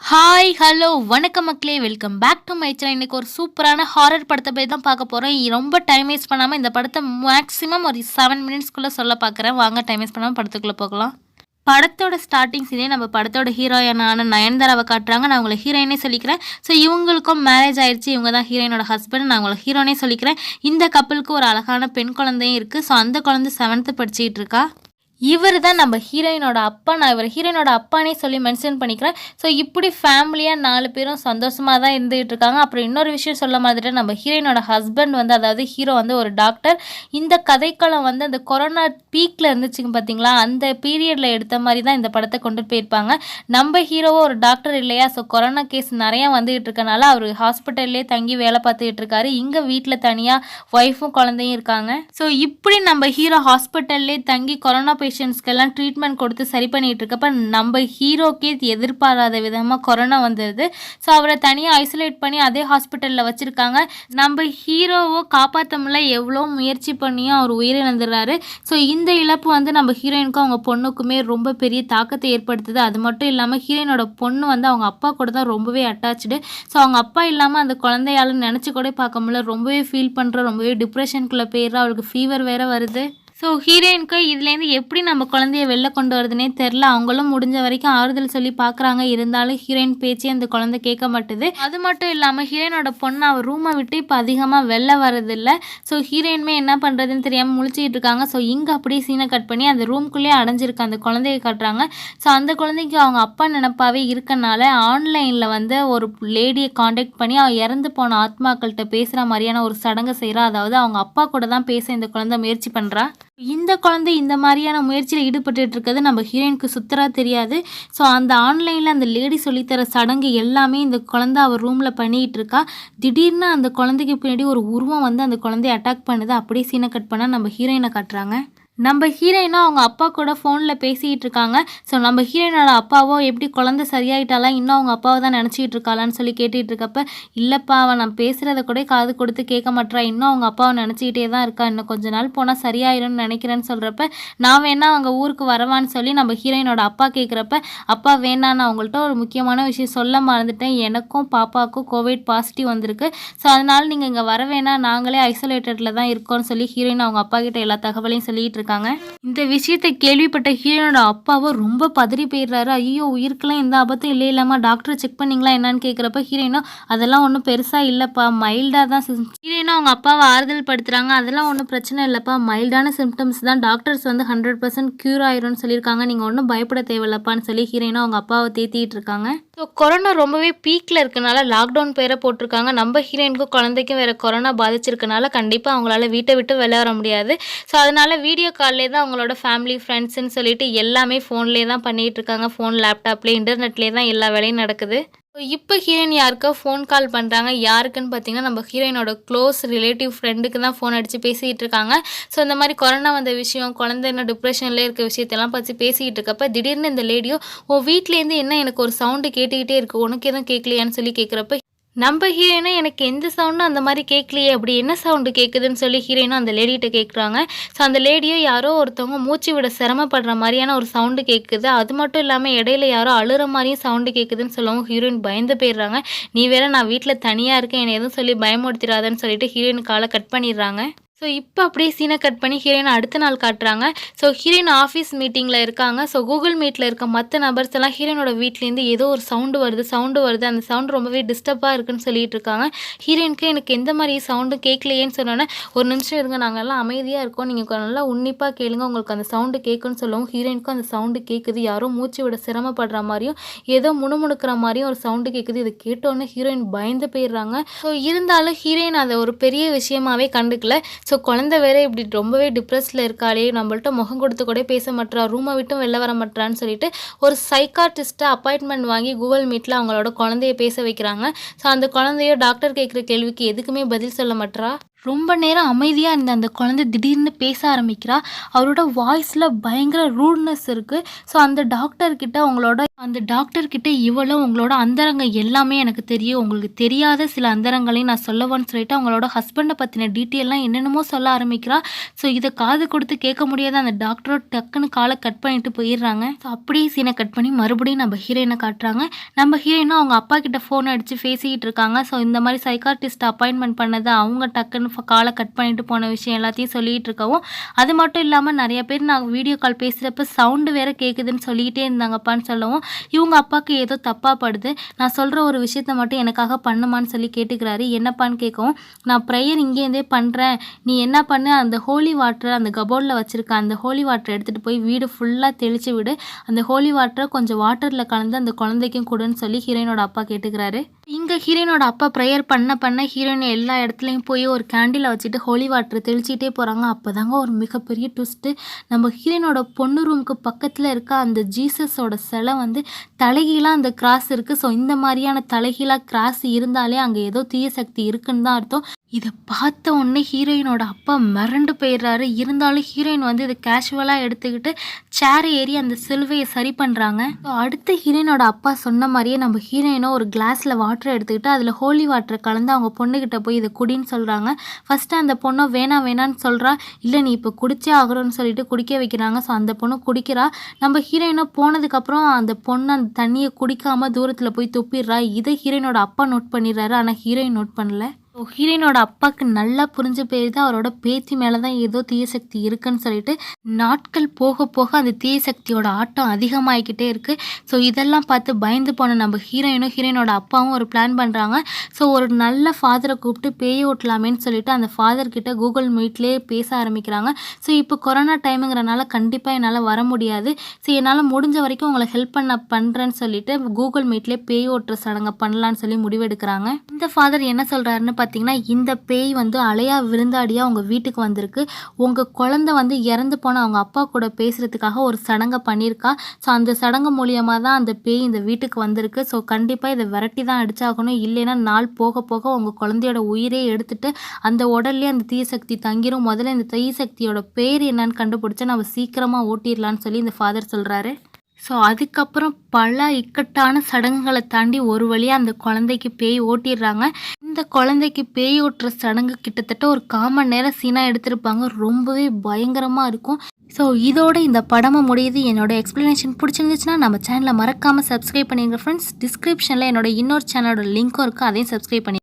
Hi hello வணக்கம் மக்களே. Welcome back to my channel இன்றைக்கி ஒரு சூப்பரான ஹாரர் படத்தை போய் தான் பார்க்க போகிறோம் ரொம்ப டைம் வேஸ்ட் பண்ணாமல் இந்த படத்தை மேக்ஸிமம் ஒரு செவன் மினிட்ஸ்க்குள்ளே சொல்ல பார்க்குறேன். வாங்க டைம் வேஸ்ட் பண்ணாமல் படத்துக்குள்ளே போகலாம். படத்தோட ஸ்டார்டிங் சீனே நம்ம படத்தோட ஹீரோயினான நயன்தாராவை காட்டுறாங்க. நான் உங்களை ஹீரோயினே சொல்லிக்கிறேன். ஸோ இவங்களுக்கும் மேரேஜ் ஆயிடுச்சு இவங்க தான் ஹீரோயினோட ஹஸ்பண்ட் நான் உங்களை ஹீரோனே சொல்லிக்கிறேன். இந்த கப்பலுக்கு ஒரு அழகான பெண் குழந்தையும் இருக்குது ஸோ அந்த குழந்தை செவன்த்து படிச்சுக்கிட்டு இருக்கா. இவர் தான் நம்ம ஹீரோயினோட அப்பா. நான் இவர் ஹீரோயினோட அப்பானே சொல்லி மென்ஷன் பண்ணிக்கிறேன். ஸோ இப்படி ஃபேமிலியாக நாலு பேரும் சந்தோஷமாக தான் இருந்துகிட்டு இருக்காங்க. அப்புறம் இன்னொரு விஷயம் சொல்ல மாதிரி நம்ம ஹீரோயினோட ஹஸ்பண்ட் வந்து அதாவது ஹீரோ வந்து ஒரு டாக்டர் இந்த கதைக்களம் வந்து அந்த கொரோனா பீக்கில் இருந்துச்சுங்க பார்த்தீங்களா அந்த பீரியடில் எடுத்த மாதிரி தான் இந்த படத்தை கொண்டு போயிருப்பாங்க. நம்ம ஹீரோவோ ஒரு டாக்டர் இல்லையா? ஸோ கொரோனா கேஸ் நிறையா வந்துகிட்டு இருக்கனால அவர் ஹாஸ்பிட்டல்லே தங்கி வேலை பார்த்துக்கிட்டு இருக்காரு. இங்கே வீட்டில் தனியாக ஒய்ஃபும் குழந்தையும் இருக்காங்க. ஸோ இப்படி நம்ம ஹீரோ ஹாஸ்பிட்டல்லே தங்கி கொரோனா பேஷண்ட்ஸ்க்கெல்லாம் ட்ரீட்மெண்ட் கொடுத்து சரி பண்ணிகிட்டு இருக்கப்ப நம்ம ஹீரோக்கே எதிர்பாராத விதமாக கொரோனா வந்துடுது ஸோ அவரை தனியாக ஐசோலேட் பண்ணி அதே ஹாஸ்பிட்டலில் வச்சுருக்காங்க. நம்ம ஹீரோவோ காப்பாற்ற எவ்வளோ முயற்சி பண்ணியும் அவர் உயிரிழந்துடுறாரு. ஸோ இந்த இழப்பு வந்து நம்ம ஹீரோயினுக்கும் அவங்க பொண்ணுக்குமே ரொம்ப பெரிய தாக்கத்தை ஏற்படுத்துது. அது மட்டும் இல்லாமல் ஹீரோயினோட பொண்ணு வந்து அவங்க அப்பா கூட தான் ரொம்பவே அட்டாச்சு ஸோ அவங்க அப்பா இல்லாமல் அந்த குழந்தையால நினச்சி கூட பார்க்க முடியல. ரொம்பவே ஃபீல் பண்ணுற ரொம்பவே டிப்ரெஷனுக்குள்ளே போயிடுறா. அவளுக்கு ஃபீவர் வேறு வருது. ஸோ ஹீரோயினுக்கு இதுலேருந்து எப்படி நம்ம குழந்தைய வெளில கொண்டு வரதுனே தெரில. அவங்களும் முடிஞ்ச வரைக்கும் ஆறுதல் சொல்லி பார்க்குறாங்க இருந்தாலும் ஹீரோயின் பேச்சே அந்த குழந்தை கேட்க மாட்டுது. அது மட்டும் இல்லாமல் ஹீரோயினோட பொண்ணு அவர் ரூமை விட்டு இப்போ அதிகமாக வெளில வரதில்லை ஸோ ஹீரோயினுமே என்ன பண்ணுறதுன்னு தெரியாமல் முழிச்சிக்கிட்டு இருக்காங்க. ஸோ இங்கே அப்படியே சீனை கட் பண்ணி அந்த ரூம்குள்ளேயே அடைஞ்சிருக்கு. அந்த குழந்தைய காட்டுறாங்க. ஸோ அந்த குழந்தைக்கு அவங்க அப்பா நினப்பாவே இருக்கனால ஆன்லைனில் வந்து ஒரு லேடியை காண்டாக்ட் பண்ணி அவள் இறந்து போன ஆத்மாக்கள்கிட்ட பேசுகிற மாதிரியான ஒரு சடங்கு செய்கிறா அதாவது அவங்க அப்பா கூட தான் பேச இந்த குழந்தை முயற்சி பண்ணுறா இந்த குழந்தை இந்த மாதிரியான முயற்சியில் ஈடுபட்டு இருக்கிறது நம்ம ஹீரோயினுக்கு சுத்தராக தெரியாது. ஸோ அந்த ஆன்லைனில் அந்த லேடி சொல்லித்தர சடங்கு எல்லாமே இந்த குழந்தை அவர் ரூமில் பண்ணிகிட்டு இருக்கா திடீர்னு அந்த குழந்தைக்கு பின்னாடி ஒரு உருவம் வந்து அந்த குழந்தைய அட்டாக் பண்ணுது. அப்படியே சீனை கட் பண்ணால் நம்ம ஹீரோயினை காட்டுறாங்க. நம்ம ஹீரோயினும் அவங்க அப்பா கூட ஃபோனில் பேசிக்கிட்டு இருக்காங்க. ஸோ நம்ம ஹீரோயினோட அப்பாவோ எப்படி குழந்தை சரியாயிட்டாலாம் இன்னும் அவங்க அப்பாவை தான் நினச்சிக்கிட்டு இருக்காளான்னு சொல்லி கேட்டுகிட்டு இருக்கப்ப இல்லைப்பா அவன் நான் பேசுகிறத கூட காது கொடுத்து கேட்க மாட்றா இன்னும் அவங்க அப்பாவை நினச்சிக்கிட்டே தான் இருக்கா. இன்னும் கொஞ்ச நாள் போனால் சரியாயிரும்னு நினைக்கிறேன்னு சொல்கிறப்ப நான் வேணா அவங்க ஊருக்கு வரவான்னு சொல்லி நம்ம ஹீரோயினோட அப்பா கேட்குறப்ப அப்பா வேணா நான் அவங்கள்ட்ட ஒரு முக்கியமான விஷயம் சொல்ல மறந்துட்டேன். எனக்கும் பாப்பாவுக்கும் கோவிட் பாசிட்டிவ் வந்திருக்கு. ஸோ அதனால் நீங்கள் இங்கே வர வேணாம். நாங்களே ஐசோலேட்டடில் தான் இருக்கோம்னு சொல்லி ஹீரோயின் அவங்க அப்பா கிட்ட எல்லா தகவலையும் சொல்லிட்டு இருக்காங்க. இந்த விஷயத்தை கேள்விப்பட்ட ஹீரோனோட அப்பாவை ரொம்ப பதறி போயிடுறாரு. ஐயோ உயிருக்கெல்லாம் எந்த ஆபத்தும் இல்லை இல்லாமல் டாக்டர் செக் பண்ணீங்களா என்னன்னு கேட்குறப்ப ஹீரோயினோ அதெல்லாம் ஒன்றும் பெருசாக இல்லைப்பா மைல்டாக தான் ஹீரோயினோ அவங்க அப்பாவை ஆறுதல் படுத்துகிறாங்க அதெல்லாம் ஒன்றும் பிரச்சனை இல்லைப்பா மைல்டான சிம்டம்ஸ் தான். டாக்டர்ஸ் வந்து ஹண்ட்ரட் பர்சன்ட் க்யூர் ஆயிரும்னு சொல்லியிருக்காங்க. நீங்கள் ஒன்றும் பயப்பட தேவையில்லப்பான்னு சொல்லி ஹீரோயினோ அவங்க அப்பாவை தேத்திட்டு இருக்காங்க. ஸோ கொரோனா ரொம்பவே பீக்கில் இருக்கனால லாக்டவுன் பேரை போட்டிருக்காங்க. நம்ம ஹீரோயினுக்கும் குழந்தைக்கும் வேறு கொரோனா பாதிச்சிருக்கனால கண்டிப்பாக அவங்களால வீட்டை விட்டு வெளில வர முடியாது. ஸோ அதனால் வீடியோ கால்லே தான் அவங்களோட ஃபேமிலி ஃப்ரெண்ட்ஸ்ன்னு சொல்லிட்டு எல்லாமே ஃபோன்லேயே தான் பண்ணிகிட்டு இருக்காங்க ஃபோன் லேப்டாப்லேயே இன்டர்நெட்லேயே தான் எல்லா வேலையும் நடக்குது. ஸோ இப்போ ஹீரோயின் யாருக்கோ ஃபோன் கால் பண்ணுறாங்க யாருக்குன்னு பார்த்தீங்கன்னா நம்ம ஹீரோயினோட க்ளோஸ் ரிலேட்டிவ் ஃப்ரெண்டுக்கு தான் ஃபோன் அடித்து பேசிகிட்டு இருக்காங்க ஸோ இந்த மாதிரி கொரோனா வந்த விஷயம் குழந்தைன என்ன டிப்ரெஷனில் இருக்க விஷயத்தெல்லாம் பற்றி பேசிகிட்டு இருக்கப்ப திடீர்னு இந்த லேடியோ ஓ வீட்லேருந்து என்ன எனக்கு ஒரு சவுண்டு கேட்டுக்கிட்டே இருக்குது உனக்கு எதுவும் கேட்கலையான்னு சொல்லி கேட்குறப்ப நம்ம ஹீரோயினும் எனக்கு எந்த சவுண்டும் அந்த மாதிரி கேட்கலையே அப்படி என்ன சவுண்டு கேட்குதுன்னு சொல்லி ஹீரோயினும் அந்த லேடிகிட்ட கேட்குறாங்க. ஸோ அந்த லேடியும் யாரோ ஒருத்தவங்க மூச்சு விட சிரமப்படுற மாதிரியான ஒரு சவுண்டு கேட்குது. அது மட்டும் இல்லாமல் இடையில யாரோ அழுகிற மாதிரியும் சவுண்டு கேட்குதுன்னு சொல்லவும் ஹீரோயின் பயந்து போயிடுறாங்க. நீ வேற நான் வீட்டில் தனியாக இருக்கேன். என்னை எதுவும் சொல்லி பயமுடுத்திடாதன்னு சொல்லிட்டு ஹீரோயின் காலை கட் பண்ணிடுறாங்க. ஸோ இப்போ அப்படியே சீனை கட் பண்ணி ஹீரோயின் அடுத்த நாள் காட்டுறாங்க. ஸோ ஹீரோயின் ஆஃபீஸ் மீட்டிங்கில் இருக்காங்க. ஸோ கூகுள் மீட்டில் இருக்க மற்ற நபர்ஸ் எல்லாம் ஹீரோயினோட வீட்லேருந்து ஏதோ ஒரு சவுண்டு வருது சவுண்டு வருது. அந்த சவுண்டு ரொம்பவே டிஸ்டர்பாக இருக்குன்னு சொல்லிட்டு இருக்காங்க. ஹீரோயினுக்கு எனக்கு எந்த மாதிரி சவுண்டு கேட்கலையேன்னு சொன்னோன்னே ஒரு நிமிஷம் இருங்க நாங்கள் எல்லாம் அமைதியாக இருக்கோம். நீங்கள் நல்லா உன்னிப்பாக கேளுங்க. உங்களுக்கு அந்த சவுண்டு கேட்குன்னு சொல்லவும் ஹீரோயினுக்கும் அந்த சவுண்டு கேட்குது. யாரோ மூச்சு விட சிரமப்படுற மாதிரியும் ஏதோ முணுமுணுக்கிற மாதிரியும் ஒரு சவுண்டு கேட்குது. இதை கேட்டோன்னே ஹீரோயின் பயந்து போயிடுறாங்க. ஸோ இருந்தாலும் ஹீரோயின் அதை ஒரு பெரிய விஷயமாவே கண்டுக்கல. ஸோ குழந்தை வேற இப்படி ரொம்பவே டிப்ரெஸ்டில் இருக்காளே நம்மள்ட்ட முகம் கொடுத்து கூட பேச மாட்றா ரூமை விட்டும் வெளில வர மாட்றான்னு சொல்லிட்டு ஒரு சைக்காட்டிஸ்ட்டை அப்பாயின்மெண்ட் வாங்கி கூகுள் மீட்டில் அவங்களோட குழந்தைய பேச வைக்கிறாங்க. ஸோ அந்த குழந்தைய டாக்டர் கேட்குற கேள்விக்கு எதுக்குமே பதில் சொல்ல மாட்றா? ரொம்ப நேரம் அமைதியாக இருந்த அந்த குழந்தை திடீர்னு பேச ஆரம்பிக்கிறா. அவரோட வாய்ஸில் பயங்கர ரூட்னஸ் இருக்குது ஸோ அந்த டாக்டர்கிட்ட உங்களோட அந்த டாக்டர்கிட்ட இவ்வளோ உங்களோட அந்தரங்கம் எல்லாமே எனக்கு தெரியும். உங்களுக்கு தெரியாத சில அந்தரங்களையும் நான் சொல்லவான்னு சொல்லிட்டு அவங்களோட ஹஸ்பண்டை பற்றின டீட்டெயிலாம் என்னென்னமோ சொல்ல ஆரம்பிக்கிறா. ஸோ இதை காது கொடுத்து கேட்க முடியாத அந்த டாக்டரோட டக்குன்னு காலை கட் பண்ணிட்டு போயிடுறாங்க. ஸோ அப்படியே சீனை கட் பண்ணி மறுபடியும் நம்ம ஹீரோயினை காட்டுறாங்க. நம்ம ஹீரோயினும் அவங்க அப்பா கிட்ட ஃபோன் அடித்து பேசிக்கிட்டு இருக்காங்க. ஸோ இந்த மாதிரி சைக்கார்டிஸ்ட் அப்பாயின்மெண்ட் பண்ணதை அவங்க டக்குன்னு காலை கட் பண்ணிட்டு போன விஷயம் எல்லாத்தையும் சொல்லிகிட்டு இருக்கவும் அது மட்டும் இல்லாமல் நிறைய பேர் நாங்கள் வீடியோ கால் பேசுகிறப்ப சவுண்டு வேற கேட்குதுன்னு சொல்லிக்கிட்டே இருந்தாங்கப்பான்னு சொல்லவும் இவங்க அப்பாவுக்கு ஏதோ தப்பாக படுது நான் சொல்கிற ஒரு விஷயத்த மட்டும் எனக்காக பண்ணுமான்னு சொல்லி கேட்டுக்கிறாரு. என்னப்பான்னு கேட்கவும் நான் ப்ரேயர் இங்கேருந்தே பண்ணுறேன் நீ என்ன பண்ணு? அந்த ஹோலி வாட்டர் அந்த கபோர்டில் வச்சுருக்க அந்த ஹோலி வாட்டர் எடுத்துகிட்டு போய் வீடு ஃபுல்லாக தெளித்து விடு. அந்த ஹோலி வாட்டரை கொஞ்சம் வாட்டரில் கலந்து அந்த குழந்தைக்கும் கொடுன்னு சொல்லி ஹீரோயினோட அப்பா கேட்டுக்கிறாரு. இங்கே ஹீரோயினோட அப்பா ப்ரேயர் பண்ண பண்ண ஹீரோயின் எல்லா இடத்துலையும் போய் ஒரு கேண்டிலை வச்சுட்டு ஹோலி வாட்டர் தெளிச்சிட்டே போகிறாங்க அப்போ தாங்க ஒரு மிகப்பெரிய ட்விஸ்ட்டு நம்ம ஹீரோயினோட பொண்ணு ரூமுக்கு பக்கத்தில் இருக்க அந்த ஜீசஸோட சிலை வந்து தலைகீழாக அந்த கிராஸ் இருக்குது ஸோ இந்த மாதிரியான தலைகீழாக கிராஸ் இருந்தாலே அங்கே ஏதோ தீய சக்தி இருக்குன்னு தான் அர்த்தம். இதை பார்த்த உடனே ஹீரோயினோட அப்பா மிரண்டு போயிடுறாரு. இருந்தாலும் ஹீரோயின் வந்து இதை கேஷுவலாக எடுத்துக்கிட்டு சேர் ஏறி அந்த சிலுவையை சரி பண்ணுறாங்க ஸோ அடுத்து ஹீரோயினோட அப்பா சொன்ன மாதிரியே நம்ம ஹீரோயினும் ஒரு கிளாஸில் வாட்டர் எடுத்துக்கிட்டு அதில் ஹோலி வாட்டரை கலந்து அவங்க பொண்ணுக்கிட்ட போய் இதை குடின்னு சொல்கிறாங்க ஃபஸ்ட்டு அந்த பொண்ணை வேணாம் வேணான்னு சொல்கிறா இல்லை நீ இப்போ குடிச்சே ஆகணும்னு சொல்லிட்டு குடிக்க வைக்கிறாங்க. ஸோ அந்த பொண்ணு குடிக்கிறா. நம்ம ஹீரோயினோ போனதுக்கப்புறம் அந்த பொண்ணு அந்த தண்ணியை குடிக்காமல் தூரத்தில் போய் துப்பிடுறா. இதை ஹீரோயினோட அப்பா நோட் பண்ணிடுறாரு. ஆனால் ஹீரோயின் நோட் பண்ணல. ஸோ ஹீரோயினோட அப்பாவுக்கு நல்லா புரிஞ்ச போயிருது அவரோட பேத்தி மேலே தான் ஏதோ தீய சக்தி இருக்குன்னு சொல்லிட்டு நாட்கள் போக போக அந்த தீய சக்தியோட ஆட்டம் அதிகமாகிக்கிட்டே இருக்குது ஸோ இதெல்லாம் பார்த்து பயந்து போன நம்ம ஹீரோயினும் ஹீரோயினோட அப்பாவும் ஒரு பிளான் பண்ணுறாங்க ஸோ ஒரு நல்ல ஃபாதரை கூப்பிட்டு பேய் ஓட்டலாமேன்னு சொல்லிட்டு அந்த ஃபாதர்கிட்ட கூகுள் மீட்லேயே பேச ஆரம்பிக்கிறாங்க. ஸோ இப்போ கொரோனா டைமுங்கிறனால கண்டிப்பாக என்னால் வர முடியாது. ஸோ என்னால் முடிஞ்ச வரைக்கும் உங்களை ஹெல்ப் பண்ண பண்ணுறேன்னு சொல்லிட்டு கூகுள் மீட்லேயே பேய் ஓட்டுற சடங்கை பண்ணலான்னு சொல்லி முடிவெடுக்கிறாங்க. இந்த ஃபாதர் என்ன சொல்கிறாருன்னு பார்த்தீங்கன்னா இந்த பேய் வந்து அலையா விருந்தாடியாக உங்கள் வீட்டுக்கு வந்திருக்கு. உங்கள் குழந்தை வந்து இறந்து போன அவங்க அப்பா கூட பேசுகிறதுக்காக ஒரு சடங்கை பண்ணியிருக்கா. ஸோ அந்த சடங்கு மூலியமாக தான் அந்த பேய் இந்த வீட்டுக்கு வந்திருக்கு. ஸோ கண்டிப்பாக இதை விரட்டி தான் அடிச்சாகணும். இல்லைன்னா நாள் போக போக உங்கள் குழந்தையோட உயிரே எடுத்துட்டு அந்த உடல்லே அந்த தீய சக்தி தங்கிரும். முதல்ல இந்த தீசக்தியோட பேர் என்னன்னு கண்டுபிடிச்சா நம்ம சீக்கிரமாக ஓட்டிடலான்னு சொல்லி இந்த ஃபாதர் சொல்கிறாரு ஸோ அதுக்கப்புறம் பல இக்கட்டான சடங்குகளை தாண்டி ஒரு வழியாக அந்த குழந்தைக்கு பேய் ஓட்டிடுறாங்க. இந்த குழந்தைக்கு பேய் ஓட்டுற சடங்கு கிட்டத்தட்ட ஒரு காமன் நேரம் சீனாக எடுத்திருப்பாங்க. ரொம்பவே பயங்கரமாக இருக்கும். ஸோ இதோட இந்த படமும் முடியுது. என்னோட எக்ஸ்ப்ளனேஷன் பிடிச்சிருந்துச்சுன்னா நம்ம சேனலை மறக்காமல் சப்ஸ்கிரைப் பண்ணிடுங்க ஃப்ரெண்ட்ஸ் டிஸ்கிரிப்ஷனில் என்னோட இன்னொரு சேனலோட லிங்க்கும் இருக்குது அதையும் சப்ஸ்கிரைப் பண்ணி